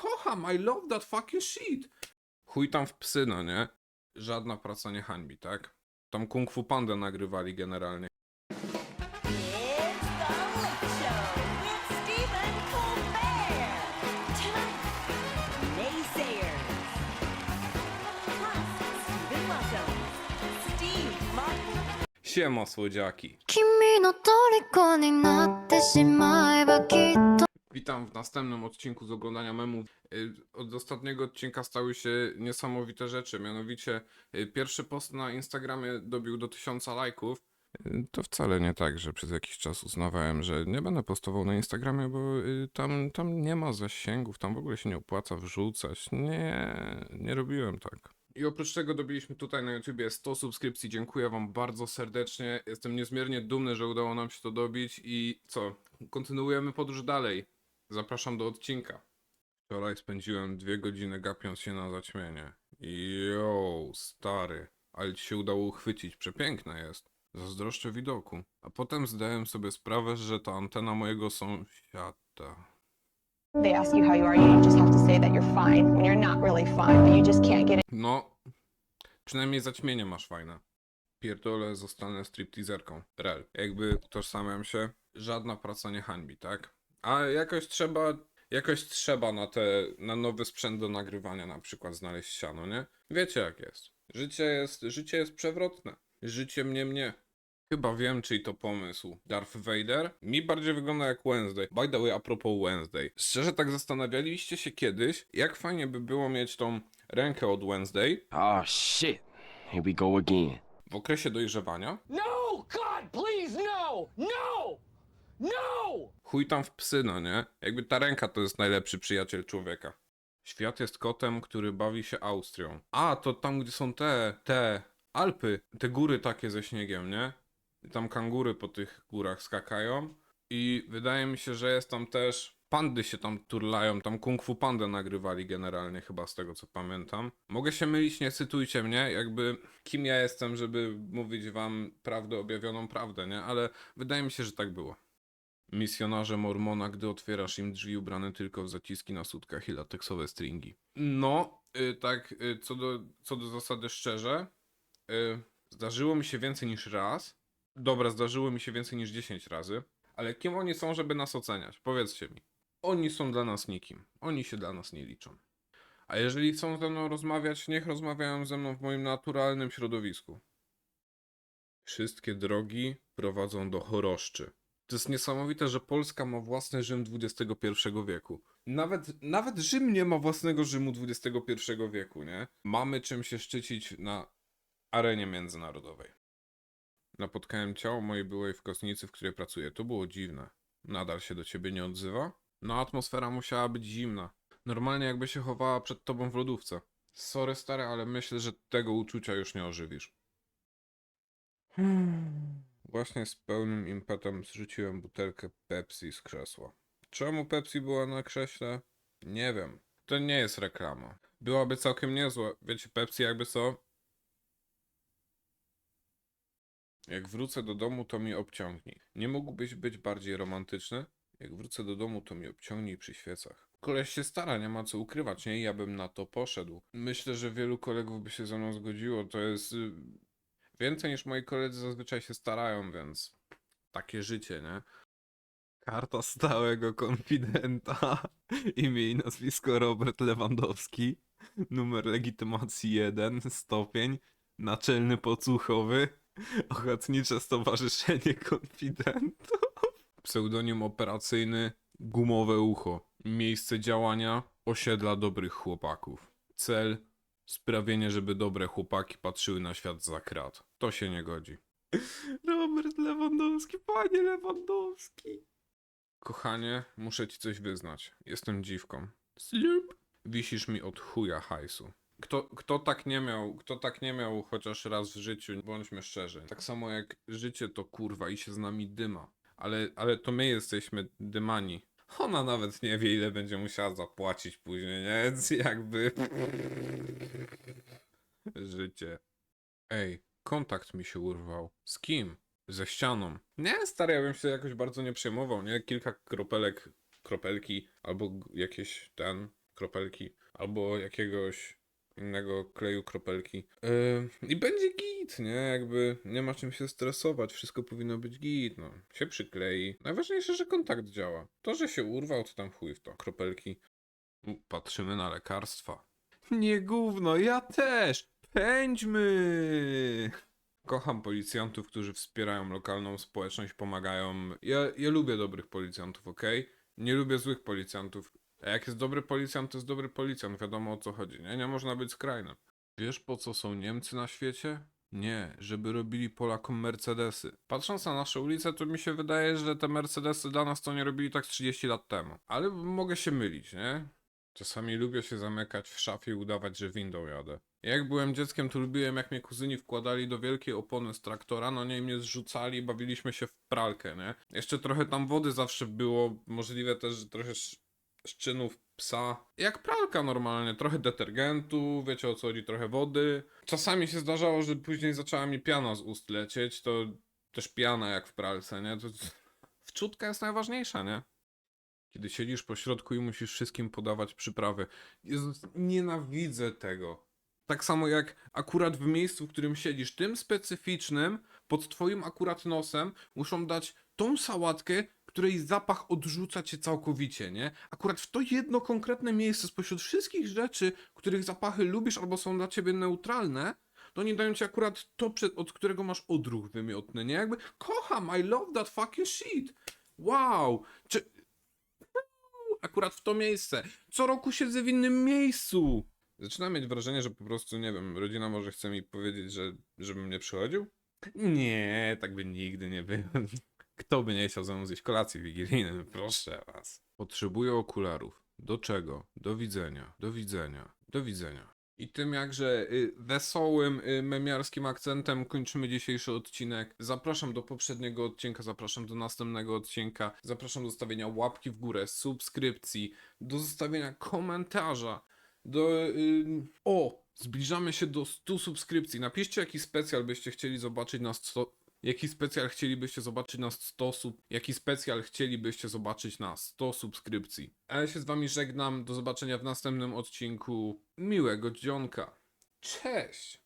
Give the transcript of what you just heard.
kocham, I love that fucking shit. Chuj tam w psy, no nie? Żadna praca nie hańbi, tak? Tam Kung Fu Panda nagrywali generalnie. It's the Late Show with Stephen Colbert. Naysayers. Plus, Stephen welcomes Steve Martin. Siema, słodziaki. 君の虜になってしまえばきっと Witam w następnym odcinku z oglądania memów. Y, Od ostatniego odcinka stały się niesamowite rzeczy. Mianowicie, y, pierwszy post na Instagramie dobił do 1000 lajków. Y, To wcale nie tak, że przez jakiś czas uznawałem, że nie będę postował na Instagramie, bo tam, tam nie ma zasięgów, tam w ogóle się nie opłaca wrzucać. Nie, nie robiłem tak. I oprócz tego dobiliśmy tutaj na YouTubie 100 subskrypcji. Dziękuję Wam bardzo serdecznie. Jestem niezmiernie dumny, że udało nam się to dobić. I co? Kontynuujemy podróż dalej. Zapraszam do odcinka. Wczoraj spędziłem dwie godziny gapiąc się na zaćmienie. Jo, stary. Ale ci się udało uchwycić. Przepiękne jest. Zazdroszczę widoku. A potem zdałem sobie sprawę, że to antena mojego sąsiada. they ask you how you are, you just have to say that you're fine when you're not really fine, but you just can't get it. No, przynajmniej zaćmienie masz fajne. Pierdolę, zostanę stripteaserką. Rel. Jakby utożsamiam się, żadna praca nie hańbi, tak? A jakoś trzeba, jakoś trzeba na te, na nowy sprzęt do nagrywania na przykład znaleźć siano, nie? Wiecie jak jest. Życie jest, życie jest przewrotne. Życie mnie mnie. Chyba wiem, czyj to pomysł. Darth Vader? Mi bardziej wygląda jak Wednesday. By the way, a propos Wednesday. Szczerze tak zastanawialiście się kiedyś, jak fajnie by było mieć tą rękę od Wednesday Oh shit. Here we go again. w okresie dojrzewania? No! God, please, no! No! No! Chuj tam w psy, no nie? Jakby ta ręka to jest najlepszy przyjaciel człowieka. Świat jest kotem, który bawi się Austrią. A, to tam, gdzie są te, te Alpy, te góry takie ze śniegiem, nie? I tam kangury po tych górach skakają. I wydaje mi się, że jest tam też. Pandy się tam turlają, tam Kung Fu Pandę nagrywali generalnie, chyba z tego co pamiętam. Mogę się mylić, nie cytujcie mnie, jakby kim ja jestem, żeby mówić wam prawdę, objawioną prawdę, nie? Ale wydaje mi się, że tak było. Misjonarze Mormona, gdy otwierasz im drzwi ubrane tylko w zaciski na sutkach i lateksowe stringi. No, y, tak, y, co, do, co do zasady szczerze, y, zdarzyło mi się więcej niż raz. Dobra, zdarzyło mi się więcej niż 10 razy. Ale kim oni są, żeby nas oceniać? Powiedzcie mi. Oni są dla nas nikim. Oni się dla nas nie liczą. A jeżeli chcą ze mną rozmawiać, niech rozmawiają ze mną w moim naturalnym środowisku. Wszystkie drogi prowadzą do choroszczy. To jest niesamowite, że Polska ma własny Rzym XXI wieku. Nawet, nawet Rzym nie ma własnego Rzymu XXI wieku, nie? Mamy czym się szczycić na arenie międzynarodowej. Napotkałem ciało mojej byłej w kostnicy, w której pracuję. To było dziwne. Nadal się do ciebie nie odzywa? No atmosfera musiała być zimna. Normalnie jakby się chowała przed tobą w lodówce. Sorry stary, ale myślę, że tego uczucia już nie ożywisz. Właśnie z pełnym impetem zrzuciłem butelkę Pepsi z krzesła. Czemu Pepsi była na krześle? Nie wiem. To nie jest reklama. Byłaby całkiem niezła. Wiecie, Pepsi jakby co? Jak wrócę do domu, to mi obciągnij. Nie mógłbyś być bardziej romantyczny? Jak wrócę do domu, to mi obciągnij przy świecach. Koleś się stara, nie ma co ukrywać, nie? Ja bym na to poszedł. Myślę, że wielu kolegów by się ze mną zgodziło. To jest y, więcej niż moi koledzy zazwyczaj się starają, więc takie życie, nie? Karta stałego konfidenta. Imię i nazwisko Robert Lewandowski. Numer legitymacji 1, stopień. Naczelny podsłuchowy. Ochotnicze Stowarzyszenie Konfidentów. Pseudonim operacyjny Gumowe Ucho. Miejsce działania osiedla dobrych chłopaków. Cel sprawienie, żeby dobre chłopaki patrzyły na świat za krat. To się nie godzi. Robert Lewandowski, panie Lewandowski. Kochanie, muszę ci coś wyznać. Jestem dziwką. Slup. Wisisz mi od chuja hajsu. Kto, kto tak nie miał, kto tak nie miał chociaż raz w życiu, bądźmy szczerzy. Tak samo jak życie to kurwa i się z nami dyma. Ale, ale to my jesteśmy dymani. Ona nawet nie wie, ile będzie musiała zapłacić później, nie? Więc jakby... Życie. Ej, kontakt mi się urwał. Z kim? Ze ścianą. Nie, stary, ja bym się jakoś bardzo nie przejmował, nie? Kilka kropelek, kropelki, albo jakieś ten, kropelki albo jakiegoś innego kleju kropelki. Yy, I będzie git, nie? Jakby nie ma czym się stresować, wszystko powinno być git, no. Się przyklei. Najważniejsze, że kontakt działa. To, że się urwał, to tam chuj w to. Kropelki. Patrzymy na lekarstwa. Nie gówno, ja też! Pędźmy! Kocham policjantów, którzy wspierają lokalną społeczność, pomagają. Ja, ja lubię dobrych policjantów, ok? Nie lubię złych policjantów. A jak jest dobry policjant, to jest dobry policjant, wiadomo o co chodzi, nie? Nie można być skrajnym. Wiesz po co są Niemcy na świecie? Nie, żeby robili Polakom Mercedesy. Patrząc na nasze ulice, to mi się wydaje, że te Mercedesy dla nas to nie robili tak z 30 lat temu. Ale mogę się mylić, nie? Czasami lubię się zamykać w szafie i udawać, że windą jadę. Jak byłem dzieckiem, to lubiłem, jak mnie kuzyni wkładali do wielkiej opony z traktora, no nie mnie zrzucali bawiliśmy się w pralkę, nie? Jeszcze trochę tam wody zawsze było, możliwe też, że trochę sz- szczynów psa. Jak pralka normalnie, trochę detergentu, wiecie o co chodzi, trochę wody. Czasami się zdarzało, że później zaczęła mi piana z ust lecieć, to też piana jak w pralce, nie? To wczutka jest najważniejsza, nie? Kiedy siedzisz po środku i musisz wszystkim podawać przyprawy. Jezus, nienawidzę tego. Tak samo jak akurat w miejscu, w którym siedzisz, tym specyficznym, pod twoim akurat nosem, muszą dać tą sałatkę, której zapach odrzuca cię całkowicie, nie? Akurat w to jedno konkretne miejsce spośród wszystkich rzeczy, których zapachy lubisz albo są dla ciebie neutralne, to nie dają ci akurat to, przed, od którego masz odruch wymiotny, nie? Jakby kocham, I love that fucking shit. Wow. Czy, akurat w to miejsce. Co roku siedzę w innym miejscu. Zaczynam mieć wrażenie, że po prostu, nie wiem, rodzina może chce mi powiedzieć, że żebym nie przychodził? Nie, tak by nigdy nie było. Kto by nie chciał ze mną zjeść kolacji wigilijnej? Proszę was. Potrzebuję okularów. Do czego? Do widzenia. Do widzenia. Do widzenia. I tym jakże y, wesołym, y, memiarskim akcentem kończymy dzisiejszy odcinek. Zapraszam do poprzedniego odcinka, zapraszam do następnego odcinka, zapraszam do zostawienia łapki w górę, subskrypcji, do zostawienia komentarza, do... Y, o! Zbliżamy się do 100 subskrypcji. Napiszcie jaki specjal byście chcieli zobaczyć na 100... Jaki specjal chcielibyście zobaczyć na 100 sub... Jaki specjal chcielibyście zobaczyć na 100 subskrypcji. A ja się z wami żegnam. Do zobaczenia w następnym odcinku. Miłego dzionka. Cześć!